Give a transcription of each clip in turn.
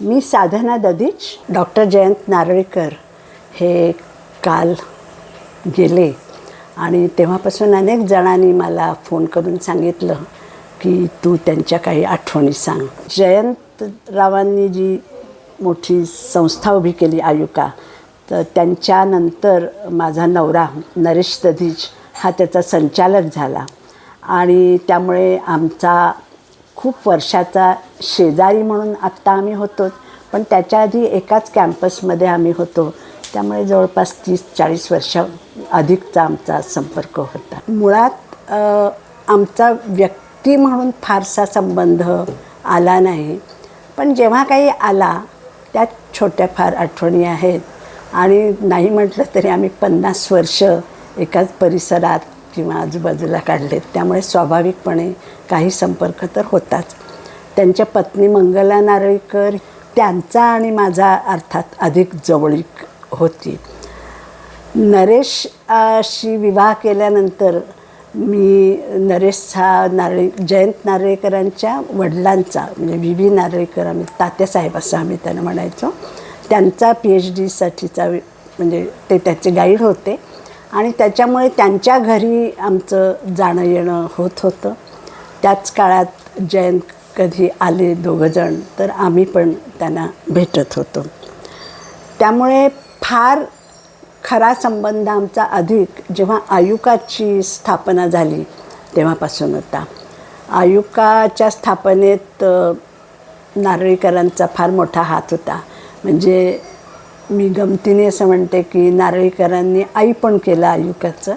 मी Sadhana Dadhich doctor Jayant Narlikar हे काल गेले. आणि तेव्हापासून अनेक जणांनी मला फोन करून सांगितलं की तू त्यांच्या काही आठवणी सांग. जयंतरावांनी जी मोठी संस्था उभी केली आयुका तर त्यांच्यानंतर माझा नवरा नरेश दधीज हा त्याचा संचालक झाला. आणि त्यामुळे आमचा खूप वर्षाचा शेजारी म्हणून आत्ता आम्ही होतोच पण त्याच्या आधी एकाच कॅम्पसमध्ये आम्ही होतो. त्यामुळे जवळपास तीस चाळीस वर्ष अधिकचा आमचा संपर्क होता. मुळात आमचा व्यक्ती म्हणून फारसा संबंध आला नाही. पण जेव्हा काही आला त्यात छोट्या फार आठवणी आहेत. आणि नाही म्हटलं तरी आम्ही पन्नास वर्ष एकाच परिसरात किंवा आजूबाजूला काढलेत. त्यामुळे स्वाभाविकपणे काही संपर्क तर होताच. त्यांच्या पत्नी मंगला नारळीकर त्यांचा आणि माझा अर्थात अधिक जवळीक होती. नरेश शी विवाह केल्यानंतर मी नरेश हा नारळी जयंत नारळीकरांच्या वडिलांचा म्हणजे व्ही. व्ही. नारळीकर आम्ही तात्यासाहेब असं आम्ही त्यांना म्हणायचो. त्यांचा पी एच डीसाठीचा म्हणजे ते त्याचे गाईड होते. आणि त्याच्यामुळे त्यांच्या घरी आमचं जाणं येणं होत होतं. त्याच काळात जयंत कधी आले दोघंजण तर आम्ही पण त्यांना भेटत होतो. त्यामुळे फार खरा संबंध आमचा अधिक जेव्हा आयुकाची स्थापना झाली तेव्हापासून होता. आयुकाच्या स्थापनेत नारळीकरांचा फार मोठा हात होता. म्हणजे मी गमतीने असं म्हणते की नारळीकरांनी आई पण केलं आयुकाचं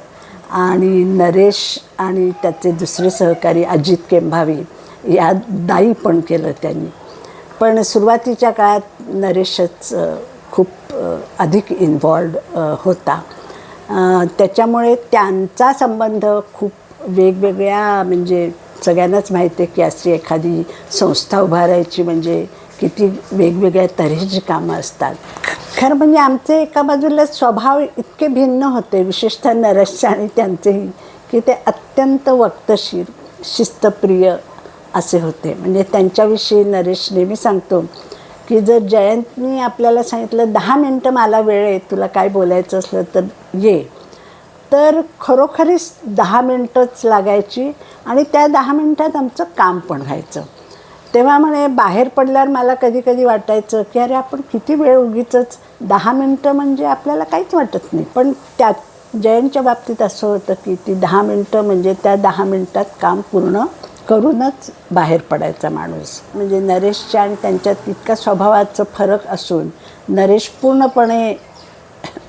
आणि नरेश आणि त्याचे दुसरे सहकारी अजित केंभावी या दाई पण केलं त्यांनी. पण सुरुवातीच्या काळात नरेशच खूप अधिक इन्व्हॉल्ड होता. त्याच्यामुळे त्यांचा संबंध खूप वेगवेगळ्या म्हणजे सगळ्यांनाच माहिती आहे की अशी एखादी संस्था उभारायची म्हणजे किती वेगवेगळ्या तऱ्हेची कामं असतात. खरं म्हणजे आमचे एका बाजूला स्वभाव इतके भिन्न होते विशेषतः नरेशचे आणि त्यांचेही की ते अत्यंत वक्तशीर शिस्तप्रिय असे होते. म्हणजे त्यांच्याविषयी नरेश नेहमी सांगतो की जर जयंतनी आपल्याला सांगितलं दहा मिनटं मला वेळ आहे तुला काय बोलायचं असलं तर ये. तर खरोखरीच दहा मिनटंच लागायची आणि त्या दहा मिनटात आमचं काम पण व्हायचं. तेव्हा म्हणे बाहेर पडल्यावर मला कधी कधी वाटायचं की अरे आपण किती वेळ उगीच दहा मिनटं म्हणजे आपल्याला काहीच वाटत नाही. पण त्या जयंतच्या बाबतीत असं होतं की ती दहा मिनटं म्हणजे त्या दहा मिनटात काम पूर्ण करूनच बाहेर पडायचा माणूस. म्हणजे नरेशच्या आणि त्यांच्यात इतका स्वभावाचं फरक असून नरेश पूर्णपणे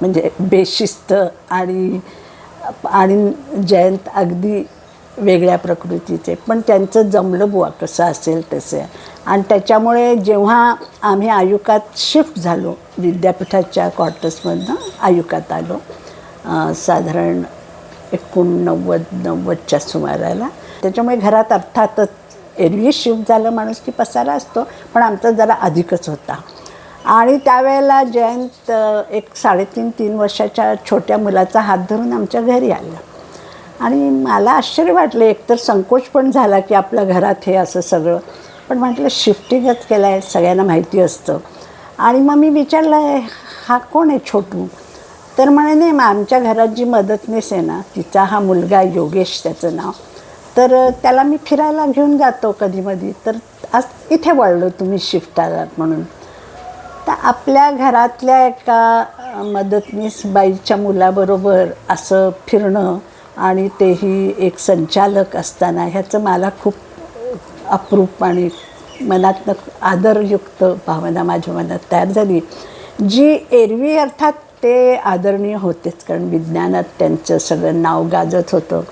म्हणजे बेशिस्त आणि आणि जयंत अगदी वेगळ्या प्रकृतीचे. पण त्यांचं जमलं बुवा कसं असेल तसे. आणि त्याच्यामुळे जेव्हा आम्ही आयुकात शिफ्ट झालो विद्यापीठाच्या क्वार्टर्समधनं आयुकात आलो साधारण एकोणनव्वद नव्वदच्या सुमाराला त्याच्यामुळे घरात अर्थातच एरवी शिफ्ट झालं माणूस की पसारा असतो पण आमचा जरा अधिकच होता. आणि त्यावेळेला जयंत एक साडेतीन तीन वर्षाच्या छोट्या मुलाचा हात धरून आमच्या घरी आलं. आणि मला आश्चर्य वाटलं एकतर संकोच पण झाला की आपल्या घरात हे असं सगळं. पण म्हटलं शिफ्टिंगच केलं आहे सगळ्यांना माहिती असतं. आणि मग मी विचारलं आहे हा कोण आहे छोटू? तर म्हणे नाही मग आमच्या घरात जी मदतनीस आहे ना तिचा हा मुलगा योगेश त्याचं नाव. तर त्याला मी फिरायला घेऊन जातो कधीमधी तर आज इथे वळलो तुम्ही शिफ्ट आलात म्हणून. तर आपल्या घरातल्या एका मदतनीस बाईच्या मुलाबरोबर असं फिरणं आणि तेही एक संचालक असताना ह्याचं मला खूप अप्रूप आणि मनातनं आदरयुक्त भावना माझ्या मनात तयार झाली. जी एरवी अर्थात ते आदरणीय होतेच कारण विज्ञानात त्यांचं सगळं नाव गाजत होतं.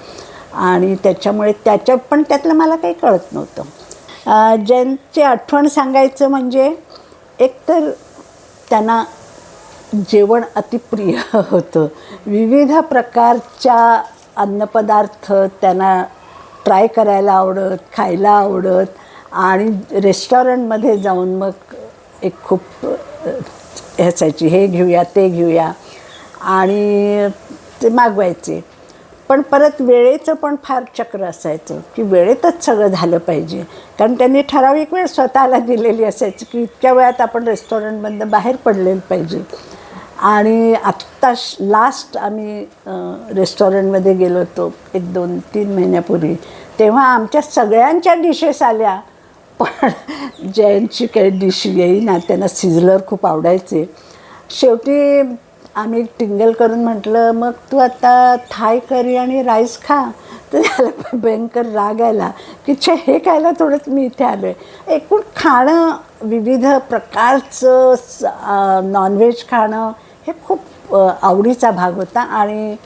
आणि त्याच्यामुळे त्याच्या पण त्यातलं मला काही कळत नव्हतं. ज्यांची आठवण सांगायचं म्हणजे एकतर त्यांना जेवण अतिप्रिय होतं. विविध प्रकारच्या अन्नपदार्थ त्यांना ट्राय करायला आवडत खायला आवडत आणि रेस्टॉरंटमध्ये जाऊन मग एक खूप अ, ह्याचायची हे घेऊया ते घेऊया आणि ते मागवायचे. पण परत वेळेचं पण फार चक्र असायचं की वेळेतच सगळं झालं पाहिजे. कारण त्यांनी ठराविक वेळ स्वतःला दिलेली असायची की इतक्या वेळात आपण रेस्टॉरंटमधनं बाहेर पडलेलं पाहिजे. आणि आत्ता लास्ट आम्ही रेस्टॉरंटमध्ये गेलो होतो एक दोन तीन महिन्यापूर्वी. तेव्हा आमच्या सगळ्यांच्या डिशेस आल्या. पण जयंतची काही डिश येईना त्यांना सिझलर खूप आवडायचे. शेवटी आम्ही टिंगल करून म्हटलं मग तू आता थाय करी आणि राईस खा. तर त्याला भयंकर राग आला की छे हे खायला थोडंच मी इथे आलो आहे एकूण खाणं विविध प्रकारचं नॉनव्हेज खाणं हे खूप आवडीचा भाग होता आणि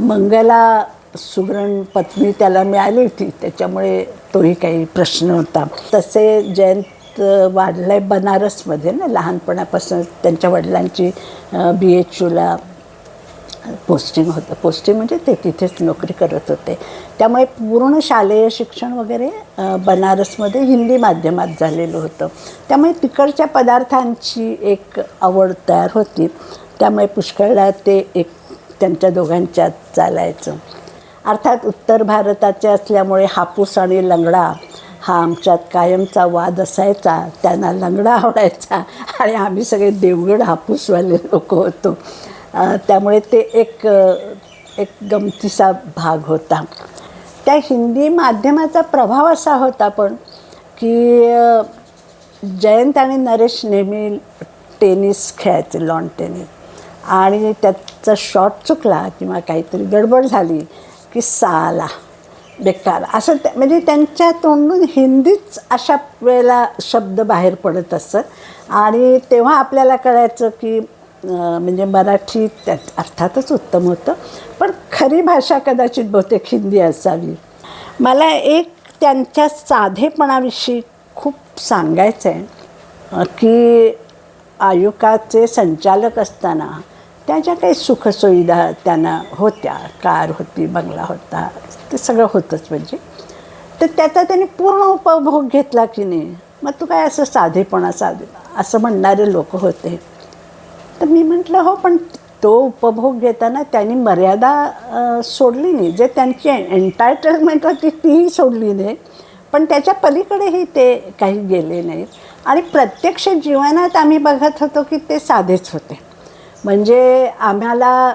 मंगला सुगरण पत्नी त्याला मिळाली होती. त्याच्यामुळे तोही काही प्रश्न होता. तसे जयंत वाढलं आहे बनारसमध्ये ना लहानपणापासून त्यांच्या वडिलांची बी एच यूला पोस्टिंग होतं. पोस्टिंग म्हणजे ते तिथेच नोकरी करत होते. त्यामुळे पूर्ण शालेय शिक्षण वगैरे बनारसमध्ये हिंदी माध्यमात झालेलं होतं. त्यामुळे तिकडच्या पदार्थांची एक आवड तयार होती. त्यामुळे पुष्कळला ते एक त्यांच्या दोघांच्यात चालायचं. अर्थात उत्तर भारताचे असल्यामुळे हापूस आणि लंगडा हा आमच्यात कायमचा वाद असायचा. त्यांना लंगडा आवडायचा आणि आम्ही सगळे देवगड हापूसवाले लोक होतो. त्यामुळे ते एक एक गमतीचा भाग होता. त्या हिंदी माध्यमाचा प्रभाव असा होता पण की जयंत आणि नरेश नेहमी टेनिस खेळायचे लॉन टेनिस. आणि त्याचा शॉट चुकला किंवा काहीतरी गडबड झाली की साला बेकार. असं त्या म्हणजे त्यांच्या तोंडून हिंदीच अशा वेळेला शब्द बाहेर पडत असत. आणि तेव्हा आपल्याला कळायचं की म्हणजे मराठी त्यात अर्थातच उत्तम होतं. पण खरी भाषा कदाचित बहुतेक हिंदी असावी. मला एक त्यांच्या साधेपणाविषयी खूप सांगायचं आहे की आयुकाचे संचालक असताना त्या ज्या काही सुखसुविधा त्यांना होत्या कार होती बंगला होता ते सगळं होतंच म्हणजे. तर त्याचा त्यांनी पूर्ण उपभोग घेतला की नाही? मग तू काय असं साधेपणा साधे असं म्हणणारे लोक होते. तर मी म्हटलं हो पण तो उपभोग घेताना त्यांनी मर्यादा सोडली नाही. जे त्यांची एन्टायटलमेंट होती तीही सोडली नाही. पण त्याच्या पलीकडेही ते काही गेले नाहीत. आणि प्रत्यक्ष जीवनात आम्ही बघत होतो की ते साधेच होते. म्हणजे आम्हाला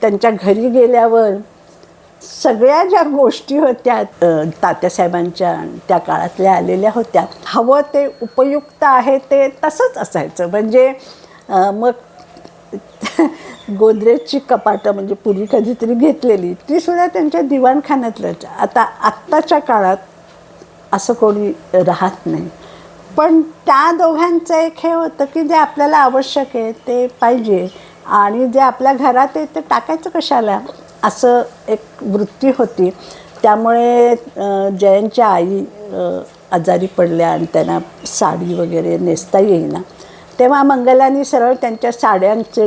त्यांच्या घरी गेल्यावर सगळ्या ज्या गोष्टी होत्या तात्यासाहेबांच्या त्या काळातल्या आलेल्या होत्या हवं ते उपयुक्त आहे ते तसंच असायचं. म्हणजे मग गोदरेजची कपाटं म्हणजे पूर्वी कधीतरी घेतलेली ती सुद्धा त्यांच्या दिवाणखान्यातलंच. आता आत्ताच्या काळात असं कोणी राहत नाही. पण त्या दोघांचं एक हे होतं की जे आपल्याला आवश्यक आहे ते पाहिजे. आणि जे आपल्या घरात आहे ते टाकायचं कशाला? असं एक वृत्ती होती. त्यामुळे जयंतच्या आई आजारी पडल्या आणि त्यांना साडी वगैरे नेसता येईना. तेव्हा मंगलांनी सरळ त्यांच्या साड्यांचे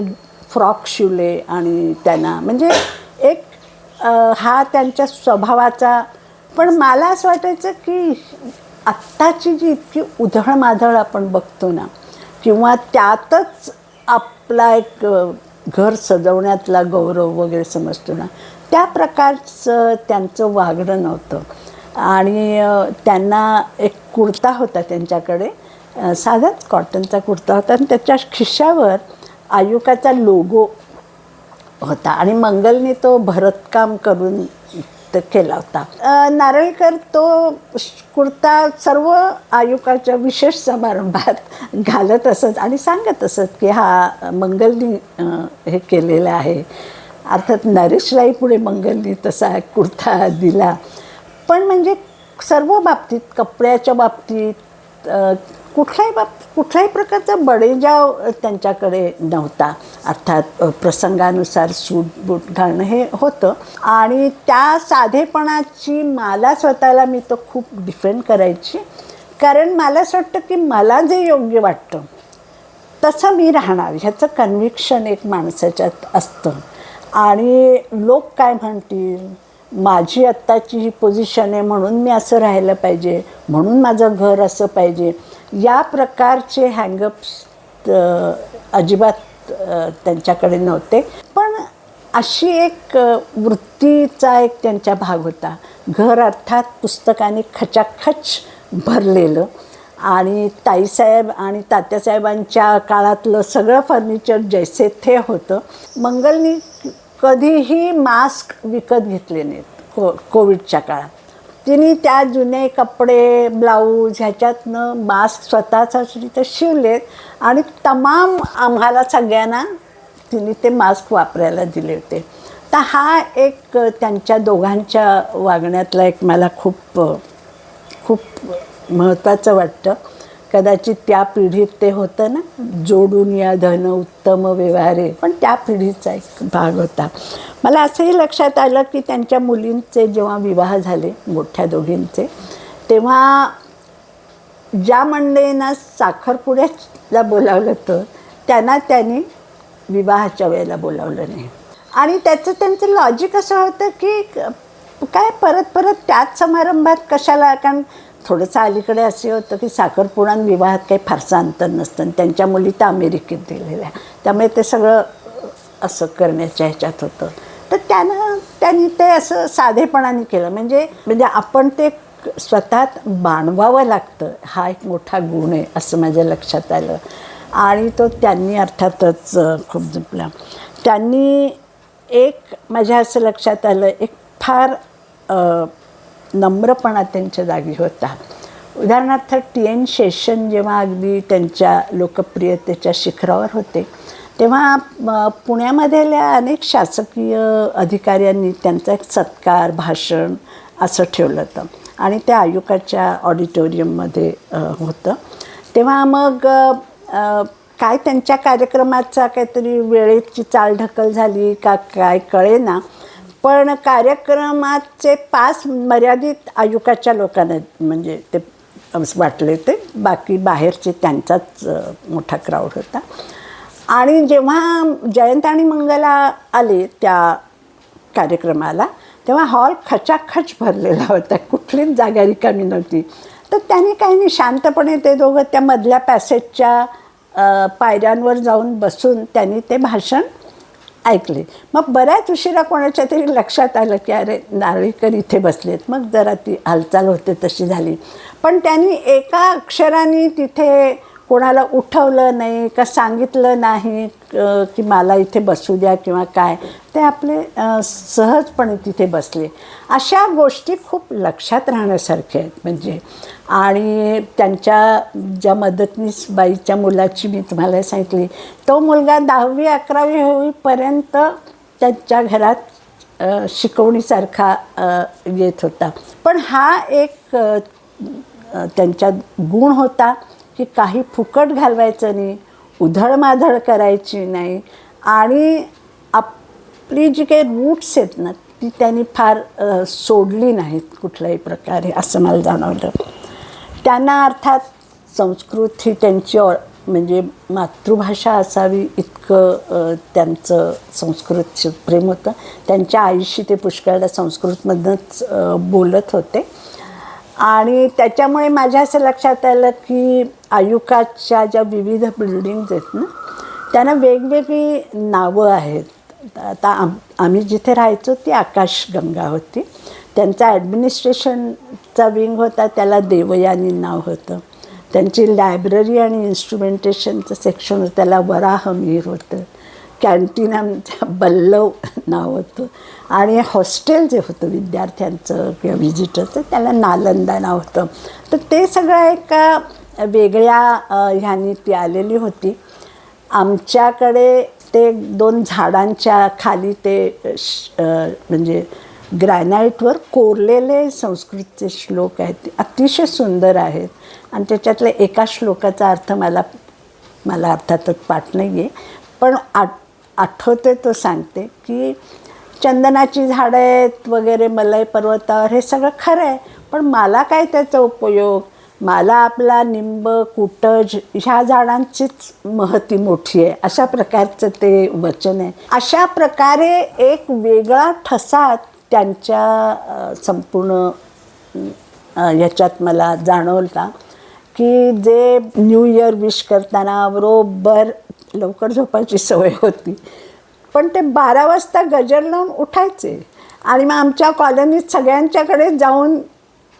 फ्रॉक शिवले आणि त्यांना म्हणजे एक हा त्यांच्या स्वभावाचा पण मला असं वाटायचं की आत्ताची जी इतकी उधळमाधळ आपण बघतो ना किंवा त्यातच आपला एक घर सजवण्यातला गौरव वगैरे समजतो ना त्या प्रकारचं त्यांचं वागणं नव्हतं. आणि त्यांना एक कुर्ता होता त्यांच्याकडे साधाच कॉटनचा कुर्ता होता आणि त्याच्या खिशावर आयुकाचा लोगो होता. आणि मंगलने तो भरतकाम करून केला होता. नारळीकर तो कुर्ता सर्व आयुकाच्या विशेष समारंभात घालत असत आणि सांगत असत की हा मंगलनी हे केलेला आहे. अर्थात नरेशलाही पुढे मंगलनी तसा कुर्ता दिला. पण म्हणजे सर्व बाबतीत कपड्याच्या बाबतीत कुठल्याही बाब कुठल्याही प्रकारचा बडेजाव त्यांच्याकडे नव्हता. अर्थात प्रसंगानुसार सूट बूट घालणं हे होतं. आणि त्या साधेपणाची मला स्वतःला मी तो खूप डिफेंड करायची. कारण मला असं वाटतं की मला जे योग्य वाटतं तसं मी राहणार. ह्याचं कन्व्हिक्शन एक माणसाच्यात असतं. आणि लोक काय म्हणतील? माझी आत्ताची ही पोझिशन आहे म्हणून मी असं राहायला पाहिजे. म्हणून माझं घर असं पाहिजे. या प्रकारचे हँगअप्स अजिबात त्यांच्याकडे नव्हते. पण अशी एक वृत्तीचा एक त्यांचा भाग होता. घर अर्थात पुस्तकाने खचाखच भरलेलं. आणि ताईसाहेब आणि तात्यासाहेबांच्या काळातलं सगळं फर्निचर जैसे थे होतं. मंगलनी कधीही मास्क विकत घेतले नाहीत. को कोविडच्या काळात. तिने त्या जुने कपडे ब्लाऊज ह्याच्यातनं मास्क स्वतःचाच तर शिवलेत आणि तमाम आम्हाला सगळ्यांना तिने ते मास्क वापरायला दिले होते. तर हा एक त्यांच्या दोघांच्या वागण्यातला एक मला खूप खूप महत्त्वाचं वाटतं. कदाचित त्या पिढीत ते होतं ना जोडून या धन उत्तम व्यवहारे. पण त्या पिढीचा एक भाग होता. मला असंही लक्षात आलं की त्यांच्या मुलींचे जेव्हा विवाह झाले मोठ्या दोघींचे तेव्हा ज्या मंडळींना साखरपुड्याला बोलावलं होतं त्यांना त्यांनी विवाहाच्या वेळेला बोलावलं नाही. आणि त्याचं त्यांचं लॉजिक असं होतं की काय परत परत त्याच समारंभात कशाला? कारण थोडंसं अलीकडे असे होतं की साखरपुडा आणि विवाहात काही फारसं अंतर नसतं आणि त्यांच्या मुली तर अमेरिकेत दिलेल्या त्यामुळे ते सगळं असं करण्याच्या ह्याच्यात होतं. तर त्यानं त्यांनी ते असं साधेपणाने केलं. म्हणजे म्हणजे आपण ते स्वतःत बाणवावं लागतं. हा एक मोठा गुण आहे असं माझ्या लक्षात आलं. आणि तो त्यांनी अर्थातच खूप जपला. त्यांनी एक माझ्या असं लक्षात आलं एक फार नम्रपणा त्यांच्या जागी होता. उदाहरणार्थ टी एन शेषन जेव्हा अगदी त्यांच्या लोकप्रियतेच्या शिखरावर होते तेव्हा पुण्यामधल्या अनेक शासकीय अधिकाऱ्यांनी त्यांचा एक सत्कार भाषण असं ठेवलं होतं आणि त्या आयुकाच्या ऑडिटोरियममध्ये होतं. तेव्हा मग काय त्यांच्या कार्यक्रमाचा काहीतरी वेळेची चालढकल झाली का काय कळेना पण कार्यक्रमाचे पास मर्यादित आयुकाच्या लोकांना म्हणजे ते वाटले ते. बाकी बाहेरचे त्यांचाच मोठा क्राऊड होता. आणि जेव्हा जयंत आणि मंगला आले त्या कार्यक्रमाला तेव्हा हॉल खचाखच भरलेला होता. कुठलीच जागा रिकामी नव्हती. तर त्यांनी काही नाही शांतपणे ते दोघं त्या मधल्या पॅसेजच्या पायऱ्यांवर जाऊन बसून त्यांनी ते भाषण ऐकले. मग बऱ्याच उशिरा कोणाच्या तरी लक्षात आलं की अरे नारळीकर इथे बसलेत. मग जरा ती हालचाल होते तशी झाली. पण त्यांनी एका अक्षराने तिथे कोणाला उठवलं नाही का सांगितलं नाही की मला इथे बसू द्या किंवा काय ते आपले सहजपणे तिथे बसले. अशा गोष्टी खूप लक्षात राहण्यासारख्या आहेत. म्हणजे आणि त्यांच्या ज्या मदतनीस बाईच्या मुलाची मी तुम्हाला सांगितली तो मुलगा दहावी अकरावी होईपर्यंत त्यांच्या घरात शिकवणीसारखा येत होता. पण हा एक त्यांच्यात गुण होता. की काही फुकट घालवायचं नाही उधळमाधळ करायची नाही आणि आपली जी काही रूट्स आहेत ना ती त्यांनी फार सोडली नाहीत कुठल्याही प्रकारे असं मला जाणवलं. त्यांना अर्थात संस्कृत ही त्यांची ऑ- म्हणजे मातृभाषा असावी इतकं त्यांचं संस्कृत प्रेम होतं. त्यांच्या आईशी ते पुष्कळदा संस्कृतमधनंच बोलत होते. आणि त्याच्यामुळे माझ्या असं लक्षात आलं की आयुकाच्या ज्या विविध बिल्डिंग्ज आहेत ना त्यांना वेगवेगळी नावं आहेत. आता आम आम्ही जिथे राहायचो ती आकाशगंगा होती. त्यांचा ॲडमिनिस्ट्रेशनचा विंग होता त्याला देवयानी नाव होतं. त्यांची लायब्ररी आणि इन्स्ट्रुमेंटेशनचं सेक्शन होतं त्याला वराहमीर होतं. कॅन्टीन आमच्या बल्लव नाव होतं आणि हॉस्टेल जे होतं विद्यार्थ्यांचं किंवा व्हिजिटरचं त्याला नालंदा नाव होतं. तर ते सगळं एका वेगळ्या ह्यानी ती आलेली होती. आमच्याकडे ते दोन झाडांच्या खाली ते म्हणजे ग्रॅनाईटवर कोरलेले संस्कृतचे श्लोक आहेत. ते अतिशय सुंदर आहेत. आणि त्याच्यातल्या एका श्लोकाचा अर्थ मला मला अर्थातच पाठ नाही आहे पण आठ आठवते तो सांगते की चंदनाची झाडं आहेत वगैरे मलय पर्वतावर हे सगळं खरं आहे. पण मला काय त्याचा उपयोग? मला आपला निंब कुटज ह्या झाडांचीच महती मोठी आहे. अशा प्रकारचं ते वचन आहे. अशा प्रकारे एक वेगळा ठसा त्यांच्या संपूर्ण ह्याच्यात याच्यात मला जाणवला की जे न्यू इयर विश करताना बरोबर लवकर झोपायची सवय होती. पण ते बारा वाजता गजर लावून उठायचे. आणि मग आमच्या कॉलनीत सगळ्यांच्याकडे जाऊन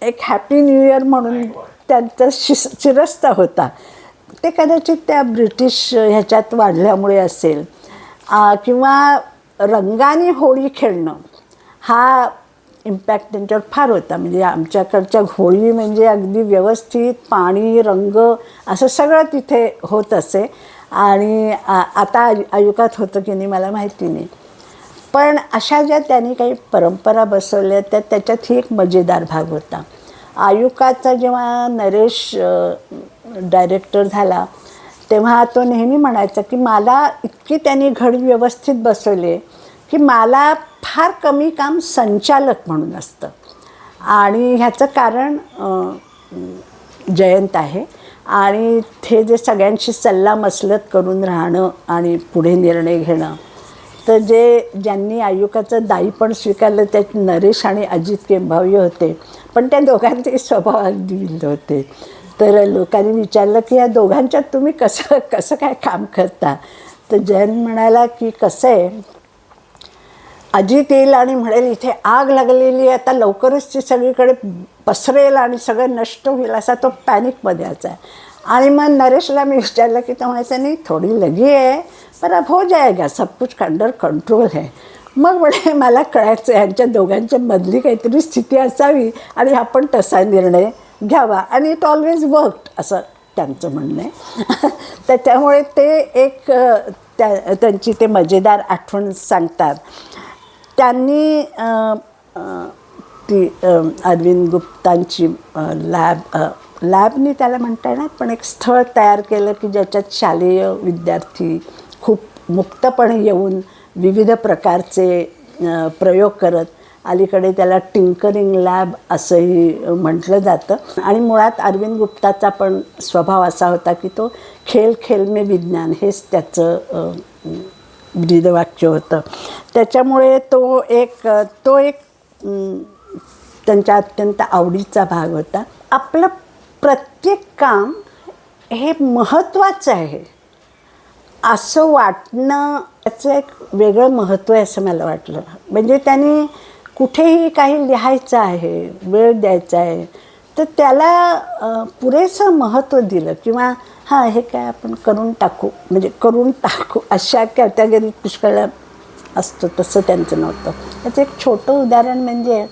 एक हॅपी न्यू इयर म्हणून त्यांचा शिस शिरस्ता होता. ते कदाचित त्या ब्रिटिश ह्याच्यात वाढल्यामुळे असेल. किंवा रंगाने होळी खेळणं हा इम्पॅक्ट त्यांच्यावर फार होता. म्हणजे आमच्याकडच्या होळी म्हणजे अगदी व्यवस्थित पाणी रंग असं सगळं तिथे होत असे. आणि आ- आता आयु- आयुकात होतं की नाही मला माहिती नाही. पण अशा ज्या त्यांनी काही परंपरा बसवल्या त्या त्याच्यात ही एक मजेदार भाग होता. आयुकाचा जेव्हा नरेश डायरेक्टर झाला तेव्हा तो नेहमी म्हणायचा की मला इतकी त्यांनी घड व्यवस्थित बसवले की मला फार कमी काम संचालक म्हणून असतं. आणि ह्याचं कारण जयंत आहे. आणि ते जे सगळ्यांशी सल्लामसलत करून राहणं आणि पुढे निर्णय घेणं. तर जे ज्यांनी आयुकाचं दाईपण स्वीकारलं त्यात नरेश आणि अजित केंभावी होते. पण त्या दोघांचे स्वभाव अगदी भिन्न होते. तर लोकांनी विचारलं की या दोघांच्यात तुम्ही कसं कसं काय काम करता? तर जयंत म्हणाला की कसं आहे? अजित येईल आणि म्हणेल इथे आग लागलेली आहे आता लवकरच ती सगळीकडे पसरेल आणि सगळं नष्ट होईल असा तो पॅनिकमध्ये यायचा आणि मग नरेशला मी विचारलं की तो म्हणायचं नाही थोडी लगी आहे पर अब हो जाएगा सब कुछ अंडर कंट्रोल है. मग म्हणे मला कळायचं यांच्या दोघांच्या मधली काहीतरी स्थिती असावी आणि आपण तसा निर्णय घ्यावा. आणि इट ऑलवेज वर्कड असं त्यांचं म्हणणं आहे. तर त्यामुळे ते एक त्या त्यांची ते मजेदार आठवण सांगतात. त्यांनी ती अरविंद गुप्तांची लॅब लॅबनी त्याला म्हणता येणार पण एक स्थळ तयार केलं की ज्याच्यात शालेय विद्यार्थी खूप मुक्तपणे येऊन विविध प्रकारचे प्रयोग करत अलीकडे त्याला टिंकरिंग लॅब असंही म्हटलं जातं. आणि मुळात अरविंद गुप्ताचा पण स्वभाव असा होता की तो खेळ खेळ मे विज्ञान हेच त्याचं ब्रीदवाक्य होतं. त्याच्यामुळे तो एक तो एक त्यांच्या अत्यंत आवडीचा भाग होता. आपलं प्रत्येक काम हे महत्त्वाचं आहे. असं वाटणं त्याचं एक वेगळं महत्त्व आहे असं मला वाटलं. म्हणजे त्यांनी कुठेही काही लिहायचं आहे वेळ द्यायचा आहे तर त्याला पुरेसं महत्त्व दिलं किंवा हां हे काय आपण करून टाकू? म्हणजे करून टाकू? अशा कॅटेगरीत पुष्कळ असतो तसं त्यांचं नव्हतं. त्याचं एक छोटं उदाहरण म्हणजे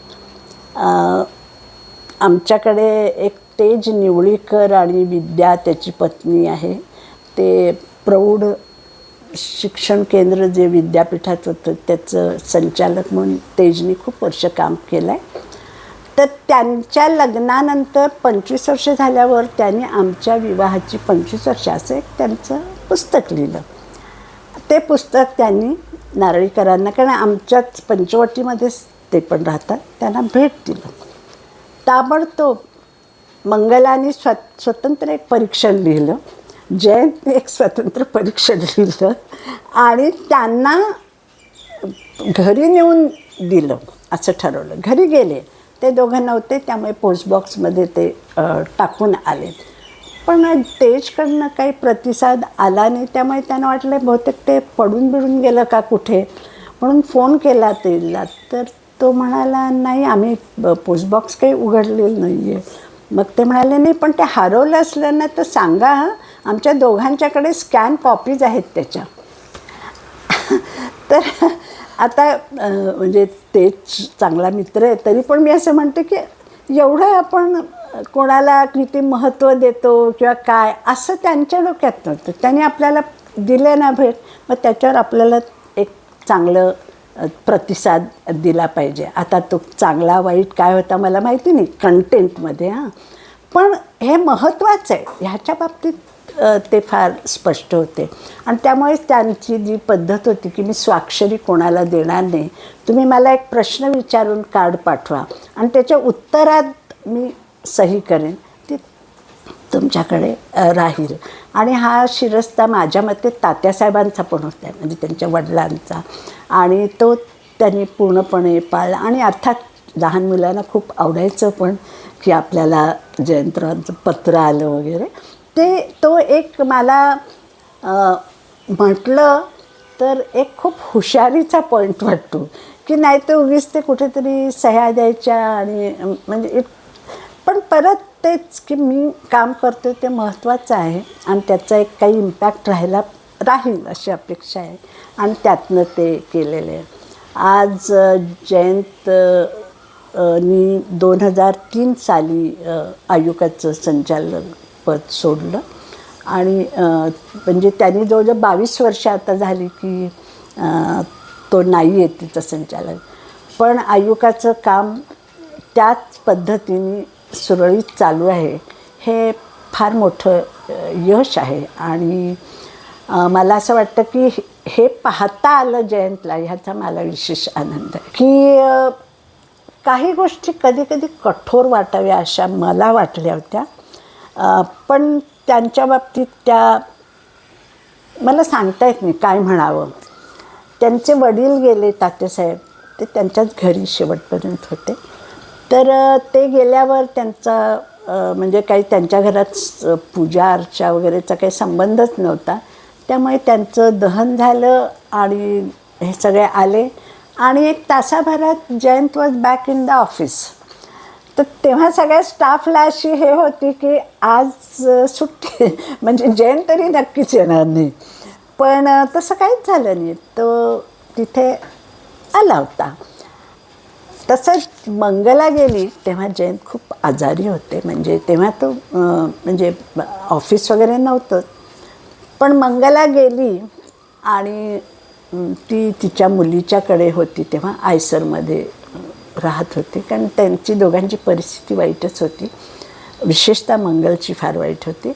आमच्याकडे एक तेज निवळीकर आणि विद्या त्याची पत्नी आहे. ते प्रौढ शिक्षण केंद्र जे विद्यापीठात होतं त्याचं संचालक म्हणून तेजनी खूप वर्ष काम केलं आहे तर त्यांच्या लग्नानंतर पंचवीस वर्ष झाल्यावर त्यांनी आमच्या विवाहाची पंचवीस वर्ष असं एक त्यांचं पुस्तक लिहिलं. ते पुस्तक त्यांनी नारळीकरांना कारण आमच्याच पंचवटीमध्येच ते पण राहतात त्यांना भेट दिलं. ताबडतोब मंगलाने स्व स्वतंत्र एक परीक्षण लिहिलं. जयंतने एक स्वतंत्र परीक्षण लिहिलं आणि त्यांना घरी नेऊन दिलं असं ठरवलं. घरी गेले. ते दोघं नव्हते त्यामुळे पोस्ट बॉक्समध्ये ते टाकून आले. पण तेजकडनं काही प्रतिसाद आला नाही त्यामुळे त्यांना वाटलं बहुतेक ते पडून बिडून गेलं का कुठे? म्हणून फोन केला तेजला तर तो म्हणाला नाही आम्ही पोस्टबॉक्स पोस्ट बॉक्स काही उघडलेलं नाही आहे मग ते म्हणाले नाही पण ते हरवलं असलं ना तर सांगा आमच्या दोघांच्याकडे स्कॅन कॉपीज आहेत त्याच्या. तर आता म्हणजे तेच चांगला मित्र आहे तरी पण मी असं म्हणते की एवढं आपण कोणाला किती महत्त्व देतो किंवा काय असं त्यांच्या डोक्यात नव्हतं. त्यांनी आपल्याला दिले ना भेट मग त्याच्यावर आपल्याला एक चांगलं प्रतिसाद दिला पाहिजे. आता तो चांगला वाईट काय होता मला माहिती नाही कंटेंटमध्ये हां. पण हे महत्त्वाचं आहे. ह्याच्या बाबतीत ते फार स्पष्ट होते. आणि त्यामुळेच त्यांची जी पद्धत होती की मी स्वाक्षरी कोणाला देणार नाही तुम्ही मला एक प्रश्न विचारून कार्ड पाठवा आणि त्याच्या उत्तरात मी सही करेन ती तुमच्याकडे राहील. आणि हा शिरस्ता माझ्या मते तात्यासाहेबांचा पण होता म्हणजे त्यांच्या वडिलांचा. आणि तो त्यांनी पूर्णपणे पाळला आणि अर्थात लहान मुलांना खूप आवडायचं पण की आपल्याला जयंतरावांचं पत्र आलं वगैरे. ते तो एक मला म्हटलं तर एक खूप हुशारीचा पॉईंट वाटतो. की नाही तर उगीच ते कुठेतरी सह्या द्यायच्या आणि म्हणजे पण परत तेच की मी काम करतो ते महत्त्वाचं आहे आणि त्याचा एक काही इम्पॅक्ट राहायला राहील अशी अपेक्षा आहे. आणि त्यातनं ते केलेलं आहे. आज जयंत नी दोन हजार तीन साली आयुकाचं संचालन पद सोडलं. आणि म्हणजे त्यांनी जवळजवळ बावीस वर्ष आता झाली की तो नाही आहे तिचं संचालक पण आयुकाचं काम त्याच पद्धतीने सुरळीत चालू आहे हे फार मोठं यश आहे. आणि मला असं वाटतं की हे- हे पाहता आलं जयंतला ह्याचा मला विशेष आनंद आहे. की काही गोष्टी कधी कधी कठोर वाटाव्या अशा मला वाटल्या होत्या. पण त्यांच्या बाबतीत त्या मला सांगता येत नाही काय म्हणावं. त्यांचे वडील गेले तात्यासाहेब ते त्यांच्याच घरी शेवटपर्यंत होते. तर ते गेल्यावर त्यांचा म्हणजे काही त्यांच्या घरात पूजा अर्चा वगैरेचा काही संबंधच नव्हता. त्यामुळे त्यांचं दहन झालं आणि हे सगळे आले. आणि एक तासाभरात Jayant was back in the office तर तेव्हा सगळ्या स्टाफला अशी हे होती की आज सुट्टी म्हणजे जैन तरी नक्कीच येणार नाही. पण तसं काहीच झालं नाही. तो तिथे आला होता. तसंच मंगला गेली तेव्हा जयंत खूप आजारी होते. म्हणजे तेव्हा तो म्हणजे ऑफिस वगैरे नव्हतं. पण मंगला गेली आणि ती तिच्या मुलीच्याकडे होती तेव्हा आयसरमध्ये राहत होती. कारण त्यांची दोघांची परिस्थिती वाईटच होती. विशेषतः मंगलची फार वाईट होती.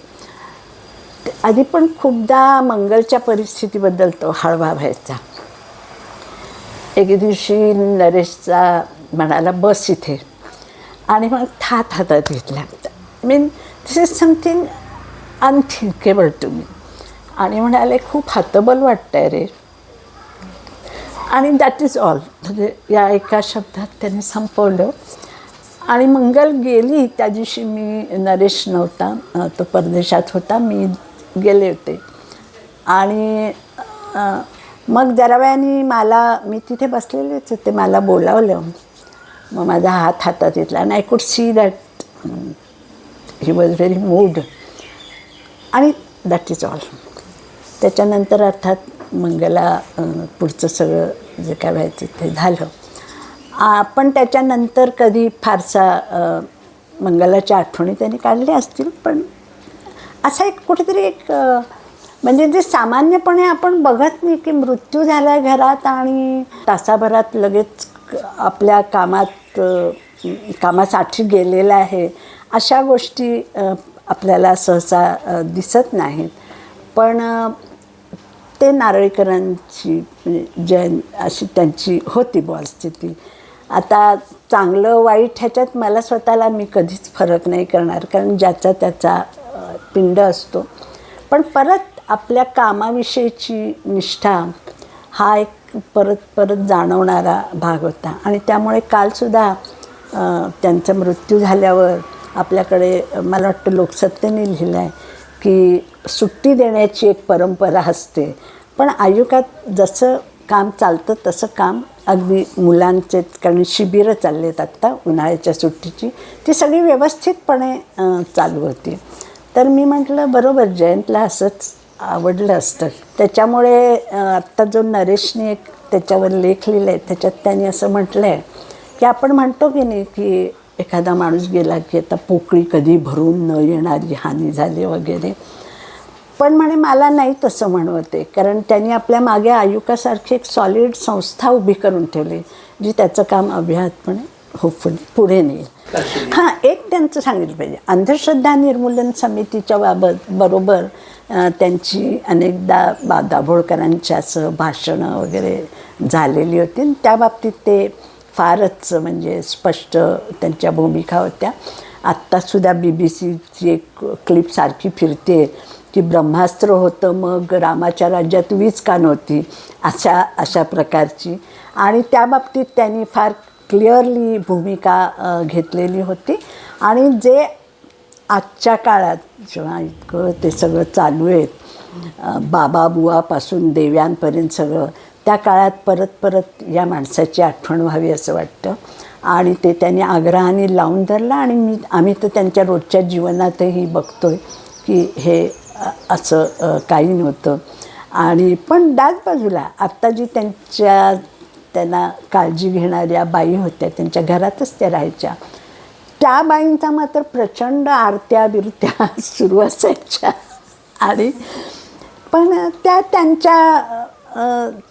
आधी पण खूपदा मंगलच्या परिस्थितीबद्दल तो हळवा व्हायचा. एके दिवशी नरेशचा म्हणाला बस इथे. आणि मग थात हातात घेतला. Mean this is something unthinkable to me आणि म्हणाले खूप हातबल वाटतंय रे. आणि दॅट इज ऑल म्हणजे या एका शब्दात त्यांनी संपवलं. आणि मंगल गेली त्या दिवशी मी नरेश नव्हता तो परदेशात होता मी गेले होते. आणि मग जरा वेळाने मला मी तिथे बसलेलेच होते मला बोलावलं. मग माझा हात हातात घेतला आणि I could see that he was very mood आणि दॅट इज ऑल त्याच्यानंतर अर्थात मंगला पुढचं सगळं जे काय व्हायचं ते झालं. आपण त्याच्यानंतर कधी फारसा मंगलाच्या आठवणी त्याने काढल्या असतील पण असा एक कुठेतरी एक म्हणजे जे सामान्यपणे आपण बघत नाही की मृत्यू झाला घरात आणि तासाभरात लगेच आपल्या कामात कामासाठी गेलेला आहे अशा गोष्टी आपल्याला सहसा दिसत नाहीत. पण ते नारळीकरांची म्हणजे जैन अशी त्यांची होती बॉसची स्थिती आता चांगलं वाईट ह्याच्यात मला स्वतःला मी कधीच फरक नाही करणार कारण ज्याचा त्याचा पिंड असतो. पण परत आपल्या कामाविषयीची निष्ठा हा एक परत परत जाणवणारा भाग होता. आणि त्यामुळे कालसुद्धा त्यांचा मृत्यू झाल्यावर आपल्याकडे मला वाटतं लोकसत्तेने लिहिलं आहे की सुट्टी देण्याची एक परंपरा असते. पण आयुकात जसं काम चालतं तसं काम अगदी मुलांचे कारण शिबिरं चालले आहेत आत्ता उन्हाळ्याच्या सुट्टीची ती सगळी व्यवस्थितपणे चालू होती. तर मी म्हटलं बरोबर जयंतला असंच आवडलं असतं. त्याच्यामुळे आत्ता जो नरेशने एक त्याच्यावर लेख लिहिला आहे त्याच्यात त्यांनी असं म्हटलं आहे की आपण म्हणतो की नाही की एखादा माणूस गेला की आता पोकळी कधी भरून न येणारी हानी झाली वगैरे. पण म्हणे मला नाही तसं म्हणवते कारण त्यांनी आपल्या मागे आयुकासारखी एक सॉलिड संस्था उभी करून ठेवली जी त्याचं काम अभ्यासपणे होपफुली पुढे नेईल. हां एक त्यांचं सांगितलं पाहिजे. अंधश्रद्धा निर्मूलन समितीच्या बाबत बरोबर त्यांची अनेकदा बा दाभोळकरांच्या असं भाषणं वगैरे झालेली होती. त्या बाबतीत ते फारच म्हणजे स्पष्ट त्यांच्या भूमिका होत्या. आत्तासुद्धा बी बी सीची एक क्लिप सारखी फिरते की ब्रह्मास्त्र होतं मग रामाच्या राज्यात वीज का नव्हती अशा अशा प्रकारची. आणि त्या बाबतीत त्यांनी फार क्लिअरली भूमिका घेतलेली होती. आणि जे आजच्या काळात जेव्हा इतकं ते सगळं चालू आहे बाबा बुवापासून देव्यांपर्यंत सगळं त्या काळात परत परत या माणसाची आठवण व्हावी असं वाटतं. आणि ते त्यांनी आग्रहाने लावून धरलं आणि मी आम्ही तर त्यांच्या रोजच्या जीवनातही बघतो आहे की हे असं काही नव्हतं. आणि पण डाग बाजूला आत्ता जी त्यांच्या त्यांना काळजी घेणाऱ्या बाई होत्या त्यांच्या घरातच त्या राहायच्या त्या बाईंचा मात्र प्रचंड आरत्या बिरत्या सुरू असायच्या. आणि पण त्या त्यांच्या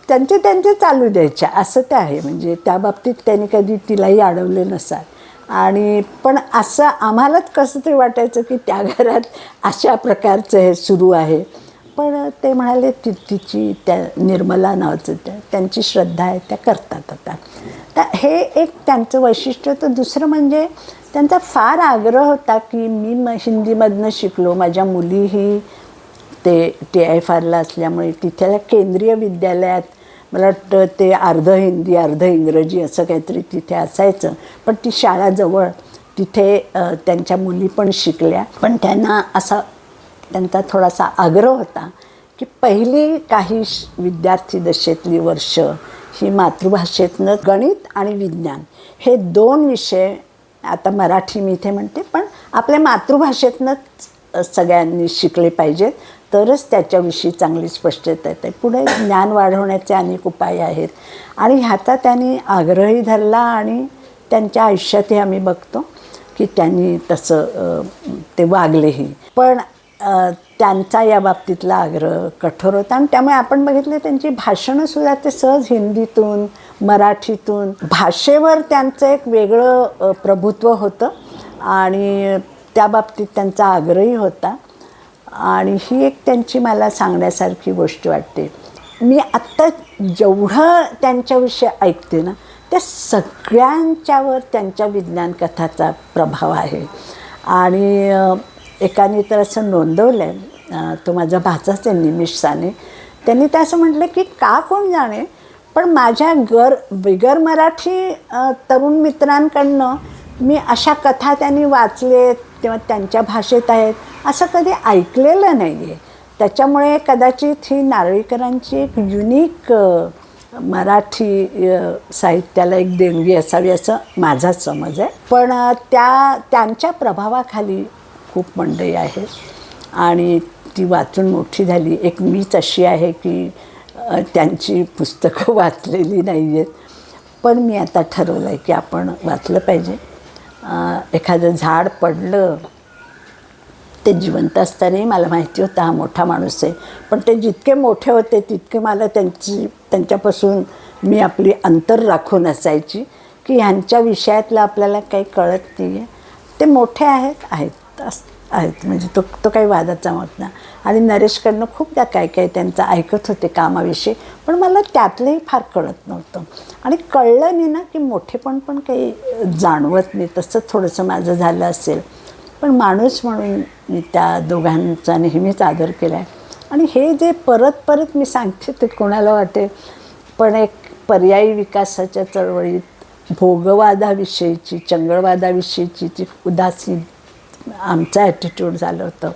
त्यांचे त्यांचे चालू द्यायच्या असं ते आहे. म्हणजे त्या बाबतीत त्यांनी कधी तिलाही अडवले नसाल. आणि पण असं आम्हालाच कसं तरी वाटायचं की त्या घरात अशा प्रकारचं हे सुरू आहे. पण ते म्हणाले ती तिची त्या निर्मला नावाचं त्या त्यांची श्रद्धा आहे त्या करतात आता. तर हे एक त्यांचं वैशिष्ट्य. तर दुसरं म्हणजे त्यांचा फार आग्रह होता की मी म हिंदीमधनं शिकलो. माझ्या मुलीही ते टी आय फारला असल्यामुळे तिथल्या केंद्रीय विद्यालयात मला वाटतं ते अर्ध हिंदी अर्ध इंग्रजी असं काहीतरी तिथे असायचं. पण ती शाळा जवळ तिथे त्यांच्या मुली पण शिकल्या. पण त्यांना असा त्यांचा थोडासा आग्रह होता की पहिली काही विद्यार्थी दशेतली वर्ष ही मातृभाषेतनं गणित आणि विज्ञान हे दोन विषय आता मराठी मी इथे म्हणते पण आपल्या मातृभाषेतनंच सगळ्यांनी शिकले पाहिजेत. तरच त्याच्याविषयी चांगली स्पष्टता येते. पुढे ज्ञान वाढवण्याचे अनेक उपाय आहेत. आणि ह्याचा त्यांनी आग्रही धरला आणि त्यांच्या आयुष्यातही आम्ही बघतो की त्यांनी तसं ते वागलेही. पण त्यांचा या बाबतीतला आग्रह कठोर होता आणि त्यामुळे आपण बघितले त्यांची भाषणंसुद्धा ते सहज हिंदीतून मराठीतून भाषेवर त्यांचं एक वेगळं प्रभुत्व होतं. आणि त्या बाबतीत त्यांचा आग्रही होता. आणि ही एक त्यांची मला सांगण्यासारखी गोष्ट वाटते. मी आत्ता जेवढं त्यांच्याविषयी ऐकते ना त्या सगळ्यांच्यावर त्यांच्या विज्ञान कथाचा प्रभाव आहे. आणि एकाने तर असं नोंदवलं आहे तो माझा भाचाच आहे निमिष साने. त्यांनी तर असं म्हटलं की का कोण जाणे? पण माझ्या गर बिगर मराठी तरुण मित्रांकडनं मी अशा कथा त्यांनी वाचलेत किंवा त्यांच्या भाषेत आहेत. असं कधी ऐकलेलं नाही आहे त्याच्यामुळे कदाचित ही नारळीकरांची एक युनिक मराठी साहित्याला एक देणगी असावी असं माझा समज आहे. पण त्या त्यांच्या प्रभावाखाली खूप मंडळी आहेत. आणि ती वाचून मोठी झाली. एक मीच अशी आहे की त्यांची पुस्तकं वाचलेली नाही आहेत पण मी आता ठरवलं आहे की आपण वाचलं पाहिजे. एखादं झाड पडलं ते जिवंत असतानाही मला माहिती होतं हा मोठा माणूस आहे. पण ते जितके मोठे होते तितके मला त्यांची त्यांच्यापासून मी आपली अंतर राखून असायची की ह्यांच्या विषयातलं आपल्याला काही कळत नाही आहे ते मोठे आहेत आहेत अस- आहेत. म्हणजे तो तो काही वादाचा मत नाही. आणि नरेशकडनं खूपदा काय काय त्यांचं ऐकत होते कामाविषयी पण मला त्यातलंही फार कळत नव्हतं. आणि कळलं नाही ना की मोठेपण पण काही जाणवत नाही तसं थोडंसं माझं झालं असेल. पण माणूस म्हणून मी त्या दोघांचा नेहमीच आदर केला आहे आणि हे जे परत परत मी सांगते ते कोणाला वाटेल पण एक पर्यायी विकासाच्या चळवळीत भोगवादाविषयीची चंगळवादाविषयीची जी उदासीन आमचं ॲटिट्यूड झालं होतं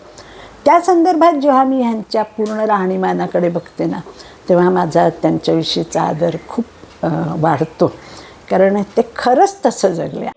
त्या संदर्भात जेव्हा मी ह्यांच्या पूर्ण राहणीमानाकडे बघते ना तेव्हा माझा त्यांच्याविषयीचा आदर खूप वाढतो. कारण ते खरंच तसं जगल्या